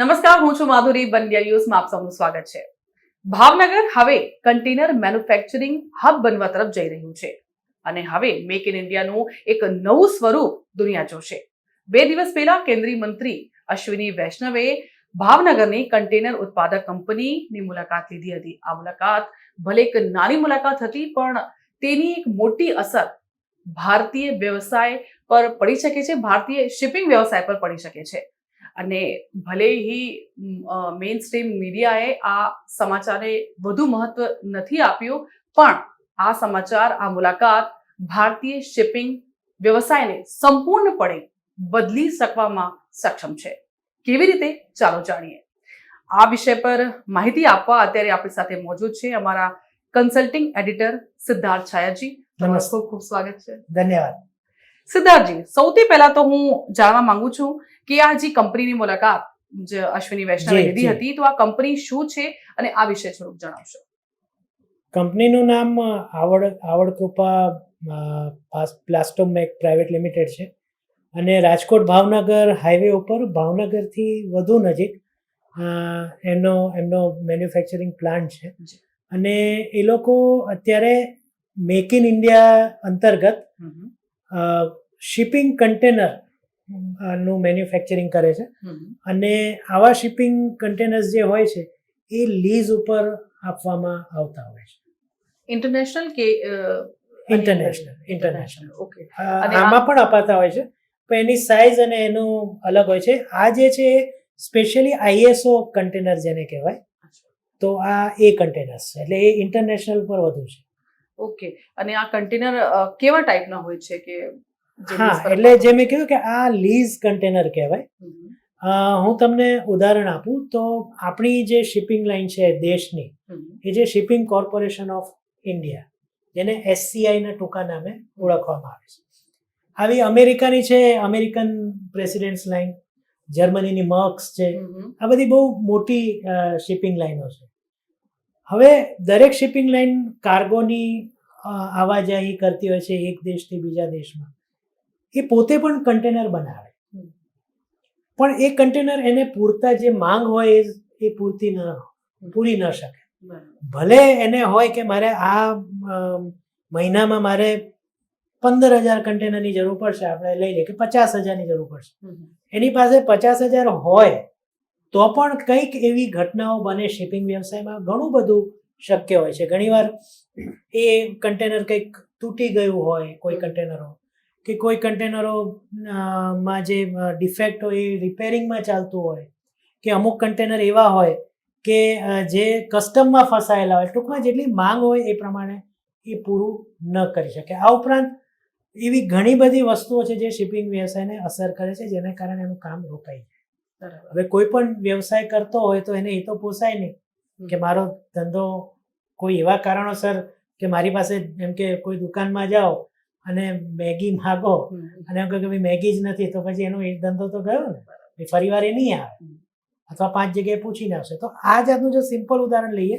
નમસ્કાર, હું છું માધુરી. બંડિયા ન્યૂઝમાં આપ સૌનું સ્વાગત છે. ભાવનગર હવે કન્ટેનર મેન્યુફેક્ચરિંગ હબ બનવા તરફ જઈ રહ્યું છે અને હવે મેક ઇન ઇન્ડિયાનું એક નવું સ્વરૂપ દુનિયા જોશે. બે દિવસ પહેલા કેન્દ્રીય મંત્રી અશ્વિની વૈષ્ણવે ભાવનગરની કન્ટેનર ઉત્પાદક કંપનીની મુલાકાત લીધી હતી. આ મુલાકાત ભલે એક નાની મુલાકાત હતી, પણ તેની એક મોટી અસર ભારતીય વ્યવસાય પર પડી શકે છે, ભારતીય શિપિંગ વ્યવસાય પર પડી શકે છે. અને ભલે હી મેઇન સ્ટ્રીમ મીડિયાએ આ સમાચારને વધુ મહત્વ નથી આપ્યું પણ આ સમાચાર આ મુલાકાત ભારતીય શિપિંગ વ્યવસાયને સંપૂર્ણપણે બદલી શકવામાં સક્ષમ છે. કેવી રીતે? ચાલો જાણીએ. આ વિષય પર માહિતી આપવા અત્યારે આપણી સાથે મોજૂદ છે અમારા કન્સલ્ટિંગ એડિટર સિદ્ધાર્થ છાયાજી. નમસ્તે. ખૂબ સ્વાગત છે. ધન્યવાદ. સિદ્ધાર્થજી સૌથી પહેલા તો હું જાણવા માંગુ છું કે આ જે કંપનીની મુલાકાત જે અશ્વિની વૈષ્ણવે લીધી હતી તો આ કંપની શું છે અને આ વિશે થોડુંક જણાવશો. કંપનીનું નામ આવડ આવડ કૃપા પ્લાસ્ટોમેક પ્રાઇવેટ લિમિટેડ છે અને રાજકોટ ભાવનગર હાઈવે ઉપર ભાવનગરથી વધુ નજીક એનો એમનો મેન્યુફેક્ચરિંગ પ્લાન્ટ છે. અને એ લોકો અત્યારે મેક ઇન ઇન્ડિયા અંતર્ગત શિપિંગ કન્ટેનરનું મેન્યુફેક્ચરિંગ કરે છે. અને આવા શિપિંગ કન્ટેનર્સ જે હોય છે એ લીઝ ઉપર આપવામાં આવતા હોય છે. ઇન્ટરનેશનલ કે ઇન્ટરનેશનલ ઇન્ટરનેશનલ ઓકે આમાં પણ અપાતા હોય છે. પણ એની સાઇઝ અને એનું અલગ હોય છે. આ જે છે સ્પેશિયલી આઈએસઓ કન્ટેનર જેને કહેવાય તો આ એ કન્ટેનર્સ છે. એટલે એ ઇન્ટરનેશનલ પર વધુ છે. ઓકે. અને આ કન્ટેનર કેવા ટાઈપના હોય છે કે હા એટલે જે મેં કીધું કે આ લીઝ કન્ટેનર કહેવાય. હું તમને ઉદાહરણ આપું તો આપણી જે શિપિંગ લાઇન છે દેશની એ જે શિપિંગ કોર્પોરેશન ઓફ ઇન્ડિયા જેને એસસીઆઈના ટૂંકા નામે ઓળખવામાં આવે છે. આવી અમેરિકાની છે અમેરિકન પ્રેસિડેન્ટ્સ લાઇન જર્મનીની મર્ક્સ છે આ બધી બહુ મોટી શિપિંગ લાઇનો છે. હવે દરેક શિપિંગ લાઇન કાર્ગોની આવાજાહી કરતી હોય છે એક દેશથી બીજા દેશમાં. એ પોતે પણ કન્ટેનર બનાવે. પણ એ કન્ટેનર એને પૂરતા જે માંગ હોય એ એ પૂરતી ન પૂરી ન શકે. ભલે એને હોય કે મારે આ મહિનામાં મારે પંદર હજાર કન્ટેનરની જરૂર પડશે આપણે લઈ લઈએ કે પચાસ હજારની જરૂર પડશે. એની પાસે પચાસ હજાર હોય તો પણ કંઈક એવી ઘટનાઓ બને શિપિંગ વ્યવસાયમાં ઘણું બધું શક્ય હોય છે ઘણીવાર એ કન્ટેનર કંઈક તૂટી ગયું હોય કોઈ કન્ટેનરો કે કોઈ કન્ટેનરો માં જે ડિફેક્ટ હોય એ રિપેરિંગમાં ચાલતું હોય કે અમુક કન્ટેનર એવા હોય કે જે કસ્ટમમાં ફસાયેલા હોય, ટૂંકમાં જેટલી માંગ હોય એ પ્રમાણે એ પૂરું ન કરી શકે આ ઉપરાંત એવી ઘણી બધી વસ્તુઓ છે જે શિપિંગ વ્યવસાયને અસર કરે છે, જેને કારણે એનું કામ રોકાઈ જાય. હવે કોઈ પણ વ્યવસાય કરતો હોય તો એને એ તો પોસાય નહીં કે મારો ધંધો કોઈ એવા કારણોસર કે મારી પાસે એમ કે કોઈ દુકાનમાં જાઓ અને મેગી માગો અને એમ કહે કે મેગી જ નથી તો પછી એનો એ ધંધો તો ગયો ને. ફરી ફરીવાર એ નહીં આવે. અથવા પાંચ જગ્યાએ પૂછીને આવશે. તો આ જાતનું જો સિમ્પલ ઉદાહરણ લઈએ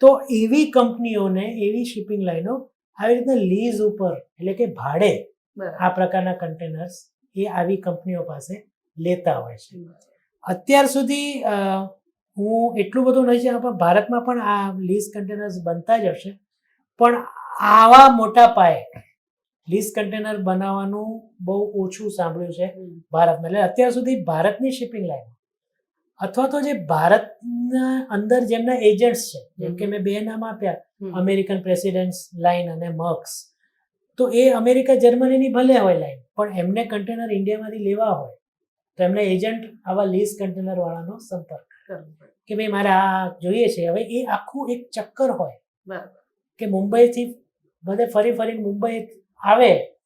તો એવી કંપનીઓને એવી શિપિંગ લાઈનો આવી રીતના લીઝ ઉપર એટલે કે ભાડે આ પ્રકારના કન્ટેનર્સ એ આવી કંપનીઓ પાસે લેતા હોય છે. અત્યાર સુધી હું એટલું બધું નહીં જાણું પણ ભારતમાં પણ આ લીઝ કન્ટેનર્સ બનતા જ હશે. પણ આવા મોટા પાયે લીઝ કન્ટેનર બનાવવાનું બહુ ઓછું સાંભળ્યું છે ભારતમાં. એટલે અત્યાર સુધી ભારતની શિપિંગ લાઈન અથવા તો જે ભારતના અંદર જેમના એજન્ટ્સ છે જેમ કે મેં બે નામ આપ્યા અમેરિકન પ્રેસિડેન્ટ્સ લાઈન અને મર્ક્સ તો એ અમેરિકા જર્મનીની ભલે હોય લાઈન પણ એમને કન્ટેનર ઇન્ડિયામાંથી લેવા હોય તો એમને એજન્ટ આવા લીઝ કન્ટેનર વાળાનો સંપર્ક કે ભાઈ મારે આ જોઈએ છે. હવે એ આખું એક ચક્કર હોય કે મુંબઈથી બધે ફરી ફરીને મુંબઈ આવે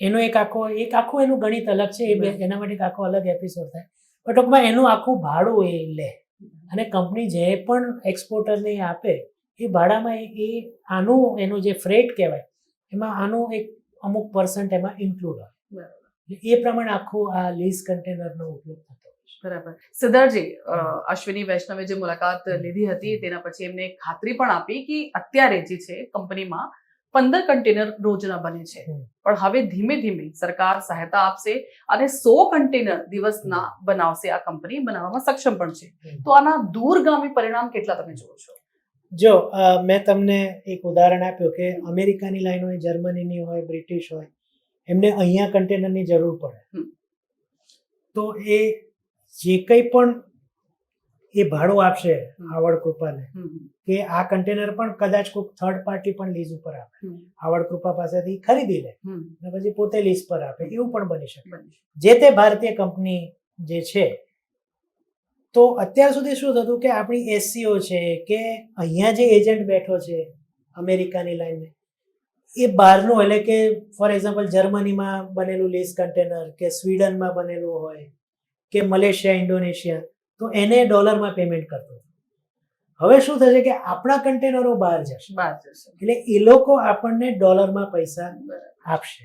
એનો એક આખો એક આખું એનું ગણિત અલગ છે. એ એના માટે આખો અલગ એપિસોડ થાય. પણ ટૂંકમાં એનું આખું ભાડું એ લે. અને કંપની જે પણ એક્સપોર્ટરને આપે એ ભાડામાં એ- આનું એનું જે ફ્રેટ કહેવાય એમાં આનું એક અમુક પર્સન્ટ એમાં ઇન્ક્લુડ હોય. એ પ્રમાણે આખો આ લેઝ કન્ટેનરનો ઉપયોગ થતો બરાબર. સિદ્ધાર્થજી અશ્વિની વૈષ્ણવે જે મુલાકાત લીધી હતી તેના પછી એમને ખાતરી પણ આપી કે અત્યારે જે છે કંપનીમાં પંદર કન્ટેનર રોજના બને છે. પણ હવે ધીમે ધીમે સરકાર સહાયતા આપશે અને સો કન્ટેનર દિવસના બનાવશે આ કંપની બનાવવામાં સક્ષમ પણ છે. તો આના દૂરગામી પરિણામ કેટલા તમે જુઓ છો? જો મેં તમને એક ઉદાહરણ આપ્યું કે અમેરિકાની લાઈન હોય જર્મનીની હોય બ્રિટિશ હોય એમને અહીંયા કન્ટેનરની જરૂર પડે. તો એ જે કંઈ પણ એ ભાડું આપશે આવડ કૃપાને કે આ કન્ટેનર પણ કદાચ કોઈક થર્ડ પાર્ટી પણ લીઝ ઉપર આપે. આવડકૃપા આવડ કૃપા પાસેથી ખરીદી લે અને પછી પોતે લીઝ પર આપે. એવું પણ બની શકે. જે તે ભારતીય કંપની જે છે તો અત્યાર સુધી શું થતું કે આપણી એસસીઓ છે કે અહીંયા જે એજન્ટ બેઠો છે અમેરિકાની લાઈને એ બહારનું એટલે કે ફોર એક્ઝામ્પલ જર્મનીમાં બનેલું લેસ કન્ટેનર કે સ્વીડનમાં બનેલું હોય કે મલેશિયા ઇન્ડોનેશિયા તો એને ડોલરમાં પેમેન્ટ કરતો હવે શું થશે કે આપણા કન્ટેનરો બહાર જશે. બહાર જશે. એટલે એ લોકો આપણને ડોલરમાં પૈસા આપશે.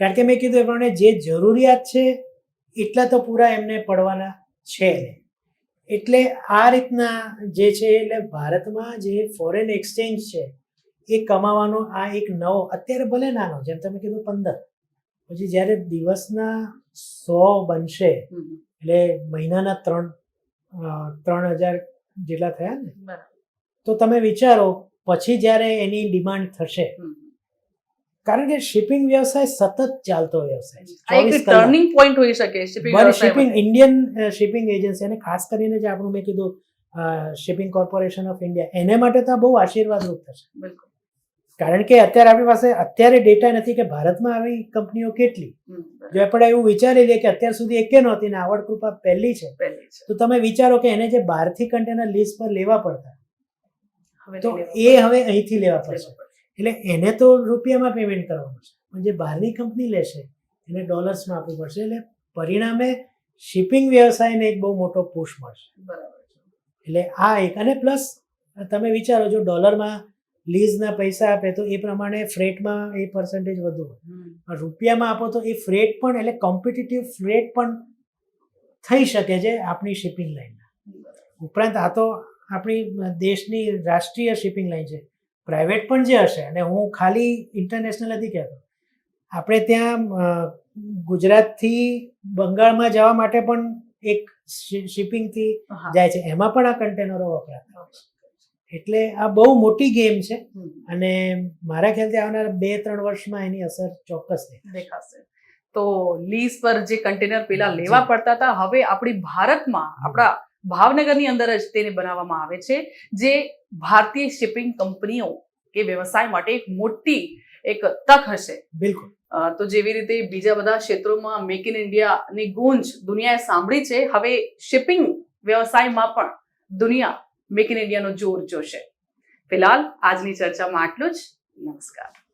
કારણ કે મેં કીધું એ પ્રમાણે જે જરૂરિયાત છે એટલા તો પૂરા એમને પડવાના છે એટલે આ રીતના જે છે એટલે ભારતમાં જે ફોરેન એક્સચેન્જ છે એ કમાવાનો આ એક નવો અત્યારે ભલે નાનો જેમ તમે કીધું પંદર પછી જ્યારે દિવસના સો બનશે એટલે મહિનાના ત્રણ ત્રણ હજાર જેટલા થયા ને તો તમે વિચારો પછી જ્યારે એની ડિમાન્ડ થશે કારણ કે શિપિંગ વ્યવસાય સતત ચાલતો વ્યવસાય છે એક ટર્નિંગ પોઈન્ટ હોઈ શકે shipping shipping Indian shipping agency અને ખાસ કરીને જે આપણું મેં કીધું શિપિંગ કોર્પોરેશન ઓફ ઇન્ડિયા એને માટે તો બહુ આશીર્વાદરૂપ થશે. બિલકુલ. કારણ કે અત્યારે આપણી પાસે અત્યારે ડેટા નથી કે ભારતમાં આવી કંપનીઓ કેટલી. જો આપણે એવું વિચારી લઈએ કે અત્યાર સુધી એકે નહોતી ને આવડ કૃપા પહેલી છે તો તમે વિચારો કે એને જે બહારથી કન્ટેનર લીઝ પર લેવા પડતા. તો એ હવે અહીંથી લેવા પડશે. એટલે એને તો રૂપિયામાં પેમેન્ટ કરવાનું છે. પણ જે બહારની કંપની લેશે એને ડોલર્સમાં આપવું પડશે. એટલે પરિણામે શિપિંગ વ્યવસાયને એક બહુ મોટો પુશ મળશે. બરાબર. એટલે આ એક. અને પ્લસ તમે વિચારો જો ડોલરમાં લીઝના પૈસા આપે તો એ પ્રમાણે ફ્રેટમાં એ પર્સન્ટેજ વધુ હોય. રૂપિયામાં આપો તો એ ફ્રેટ પણ એટલે કોમ્પિટિટિવ ફ્રેટ પણ થઈ શકે છે આપણી શિપિંગ લાઈનના ઉપરાંત આ તો આપણી દેશની રાષ્ટ્રીય શિપિંગ લાઇન છે. પ્રાઇવેટ પણ જે હશે અને હું ખાલી ઇન્ટરનેશનલ નથી કહેતો. આપણે ત્યાં ગુજરાતથી બંગાળમાં જવા માટે પણ એક શિપિંગથી જાય છે. એમાં પણ આ કન્ટેનરો વપરાતા હોય છે. એટલે આ બહુ મોટી ગેમ છે. અને મારા ખ્યાલથી આવનાર બે ત્રણ વર્ષમાં એની અસર ચોક્કસ દેખાશે. તો લીઝ પર જે કન્ટેનર પેલા લેવા પડતા હતા હવે આપણી ભારતમાં આપણા ભાવનગરની અંદર જ તેને બનાવવામાં આવે છે જે ભારતીય શિપિંગ કંપનીઓ કે વ્યવસાય માટે એક મોટી એક તક હશે. બિલકુલ. તો જેવી રીતે બીજા બધા ક્ષેત્રોમાં મેક ઇન ઇન્ડિયાની ગૂંજ દુનિયાએ સાંભળી છે હવે શિપિંગ વ્યવસાયમાં પણ દુનિયા મેક ઇન ઇન્ડિયાનો જોર જોશે. ફિલહાલ આજની ચર્ચામાં આટલું જ. નમસ્કાર.